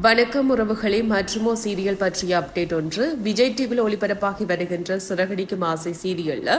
வணக்கம் உறவுகளே மற்றுமோ சீரியல் பற்றிய அப்டேட் ஒன்று. விஜய் டிவியில் ஒளிபரப்பாகி வருகின்ற சிறகடிக்கும் ஆசை சீரியல்ல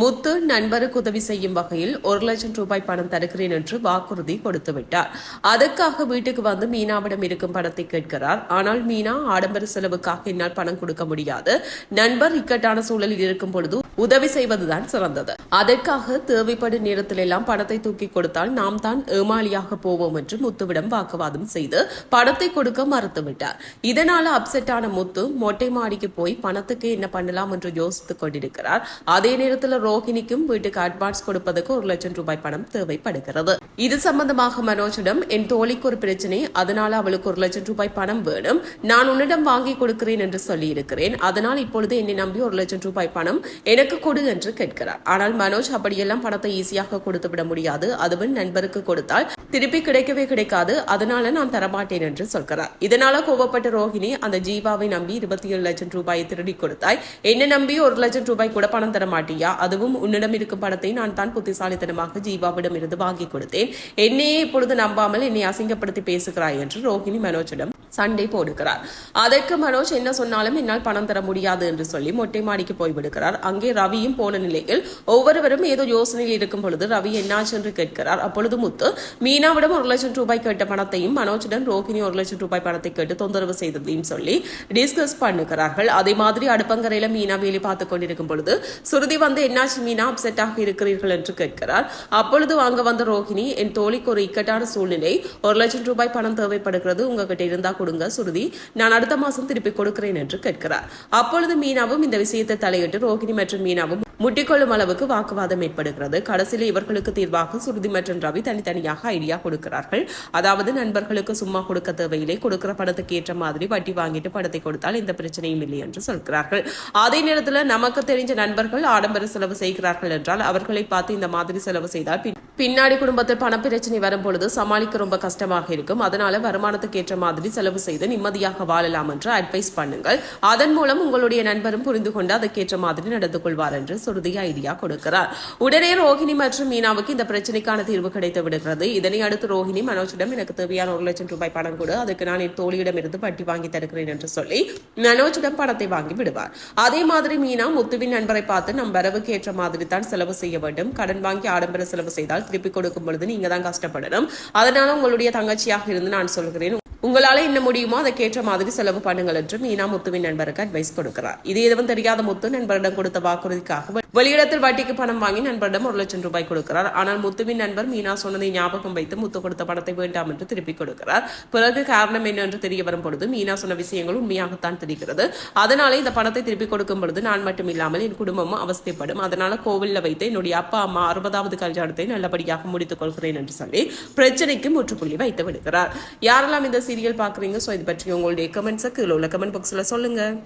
முத்து நண்பருக்கு உதவி செய்யும் வகையில் ஒரு லட்சம் ரூபாய் பணம் தருகிறேன் என்று வாக்குறுதி கொடுத்து விட்டார் அதற்காக வீட்டுக்கு வந்து மீனாவிடம் இருக்கும் பணத்தை கேட்கிறார். ஆனால் மீனா ஆடம்பர செலவுக்காக என்னால் பணம் கொடுக்க முடியாது. நண்பர் இக்கட்டான சூழலில் இருக்கும் பொழுது உதவி செய்வதுதான் சிறந்தது. அதற்காக தேவைப்படும் நேரத்தில் எல்லாம் பணத்தை தூக்கி கொடுத்தால் நாம் தான் ஏமாளியாக போவோம் என்று முத்துவிடம் வாக்குவாதம் செய்து பணத்தை கொடுக்க மறுத்துவிட்டார். இதனால அப்செட் ஆன முத்து மொட்டை மாடிக்கு போய் பணத்துக்கு என்ன பண்ணலாம் என்று யோசித்துக் கொண்டிருக்கிறார். அதே நேரத்தில் ரோஹிணிக்கும் வீட்டுக்கு அட்வான்ஸ் கொடுப்பதற்கு ஒரு லட்சம் ரூபாய் பணம் தேவைப்படுகிறது. இது சம்பந்தமாக மனோஜிடம் என் தோழிக்கு ஒரு பிரச்சனை அதனால அவளுக்கு ஒரு லட்சம் ரூபாய் பணம் வேணும். நான் உன்னிடம் வாங்கி கொடுக்கிறேன் என்று சொல்லியிருக்கிறேன். அதனால் இப்பொழுது என்னை நம்பி ஒரு லட்சம் ரூபாய் பணம் எனக்கு எனக்கு கொடு என்று கேட்கிறார். ஆனால் மனோஜ் அப்படியெல்லாம் பணத்தை ஈஸியாக கொடுத்து விட முடியாது. அதுவும் நண்பருக்கு கொடுத்தால் திருப்பி கிடைக்கவே கிடைக்காது. அதனால நான் தரமாட்டேன் என்று சொல்கிறார். இதனால கோவப்பட்ட ரோஹிணி அந்த ஜீவாவை நம்பி இருபத்தி ஏழு லட்சம் ரூபாயை திருடி கொடுத்தாய். என்ன நம்பி ஒரு லட்சம் ரூபாய் கூட பணம் தர மாட்டியா? அதுவும் உன்னிடம் இருக்கும் பணத்தை நான் தான் புத்திசாலித்தனமாக ஜீவாவிடம் இருந்து வாங்கி கொடுத்தேன். என்னையே இப்பொழுது நம்பாமல் என்னை அசிங்கப்படுத்தி பேசுகிறாய் என்று ரோஹிணி மனோஜிடம் சண்டை போடுகிறார். அதற்கு மனோஜ் என்ன சொன்னாலும் என்னால் பணம் தர முடியாது என்று சொல்லி மொட்டை மாடிக்கு போய்விடுகிறார் அங்கே ரவியும் போன நிலையில் ஒவ்வொருவரும் ஏதோ யோசனையில் இருக்கும் பொழுது ரவி என்னாச்சு என்று கேட்கிறார். அப்பொழுது முத்து மீனாவிடம் ஒரு லட்சம் ரூபாய் கேட்ட பணத்தையும் மனோஜுடன் ரோகிணி ஒரு லட்சம் ரூபாய் பணத்தை கேட்டு தொந்தரவு செய்ததையும் சொல்லி டிஸ்கஸ் பண்ணுகிறார்கள். அதே மாதிரி அடுப்பங்கரையில மீனா வேலை பார்த்து கொண்டிருக்கும் பொழுது சுருதி வந்து என்னாச்சு மீனா அப்செட் ஆக இருக்கிறீர்கள் என்று கேட்கிறார். அப்பொழுது அங்க வந்த ரோஹிணி என் தோழிக்கு ஒரு இக்கட்டான சூழ்நிலை. ஒரு லட்சம் ரூபாய் பணம் தேவைப்படுகிறது. உங்ககிட்ட இருந்தா கொடுங்க சுருதி. நான் அடுத்த மாசம் திருப்பி கொடுக்கிறேன் என்று கேட்கிறார். அப்பொழுது மீனாவும் இந்த விஷயத்தை தலையிட்டு ரோகிணி மற்றும் மீனாவும் முட்டிக்கொள்ளும் அளவுக்கு வாக்குவாதம் ஏற்படுகிறது. கடைசியில் இவர்களுக்கு தீர்வாக சுருதி மற்றும் ரவி தனித்தனியாக ஐடியா கொடுக்கிறார்கள். அதாவது நண்பர்களுக்கு சும்மா கொடுக்க தேவையில்லை. கொடுக்கிற பணத்துக்கு ஏற்ற மாதிரி வட்டி வாங்கிட்டு பணத்தை கொடுத்தால் எந்த பிரச்சனையும் இல்லை என்று சொல்கிறார்கள். அதே நேரத்தில் நமக்கு தெரிஞ்ச நண்பர்கள் ஆடம்பர செலவு செய்கிறார்கள் என்றால் அவர்களை பார்த்து இந்த மாதிரி செலவு செய்தால் பின் பின்னாடி குடும்பத்தில் பணப்பிரச்சனை பிரச்சனை சமாளிக்க ரொம்ப கஷ்டமாக இருக்கும். அதனால வருமானத்துக்கு ஏற்ற மாதிரி செலவு செய்து நிம்மதியாக வாழலாம் என்று அட்வைஸ் பண்ணுங்கள். அதன் மூலம் உங்களுடைய நண்பரும் புரிந்து கொண்டு அதற்கேற்ற மாதிரி நடந்து கொள்வார் என்று சுருதி ஐடியா கொடுக்கிறார். உடனே ரோஹிணி மற்றும் மீனாவுக்கு இந்த பிரச்சனைக்கான தீர்வு கிடைத்து விடுகிறது இதனை அடுத்து ரோஹிணி மனோஜிடம் எனக்கு தேவையான ஒரு லட்சம் ரூபாய் பணம் கொடு. அதுக்கு நான் என் தோழியிடம் இருந்து வட்டி வாங்கி தருகிறேன் என்று சொல்லி மனோஜிடம் பணத்தை வாங்கி விடுவார். அதே மாதிரி மீனா முத்துவின் நண்பரை பார்த்து நம் வரவுக்கு ஏற்ற மாதிரி தான் செலவு செய்ய வேண்டும். கடன் வாங்கி ஆடம்பர செலவு செய்தால் திருப்பி கொடுக்கும் பொழுது நீங்க தான் கஷ்டப்படணும். அதனால உங்களுடைய தங்கச்சியாக இருந்து நான் சொல்கிறேன். உங்களால என்ன முடியுமோ அதற்கேற்ற மாதிரி செலவு பண்ணுங்கள் என்று மீனா முத்துவின் நண்பருக்கு அட்வைஸ் கொடுக்கிறார். இது எதுவும் தெரியாத முத்து நண்பரிடம் கொடுத்த வாக்குறுதிக்காக வெளியிடத்தில் வட்டிக்கு பணம் வாங்கி நண்பரிடம் ஒரு லட்சம் ரூபாய் கொடுக்கிறார். ஆனால் முத்துவின் நண்பர் மீனா சொன்னதை ஞாபகம் வைத்து முத்து கொடுத்த பணத்தை வேண்டாம் என்று திருப்பி கொடுக்கிறார். பிறகு காரணம் என்ன என்று தெரிய வரும் பொழுது மீனா சொன்ன விஷயங்கள் உண்மையாகத்தான் தெரிகிறது. அதனாலே இந்த பணத்தை திருப்பி கொடுக்கும் பொழுது நான் மட்டும் இல்லாமல் என் குடும்பமும் அவஸ்தைப்படும். அதனால கோவிலில் வைத்து என்னுடைய அப்பா அம்மா அறுபதாவது கல்யாணத்தை நல்லபடியாக முடித்துக் கொள்கிறேன் என்று சொல்லி பிரச்சனைக்கு முற்றுப்புள்ளி வைத்து விடுகிறார். யாரெல்லாம் இந்த சீரியல் பார்க்குறீங்க? ஸோ இது பற்றி உங்களுடைய கமெண்ட்ஸை கீழே உள்ள கமெண்ட் பாக்ஸில் சொல்லுங்கள்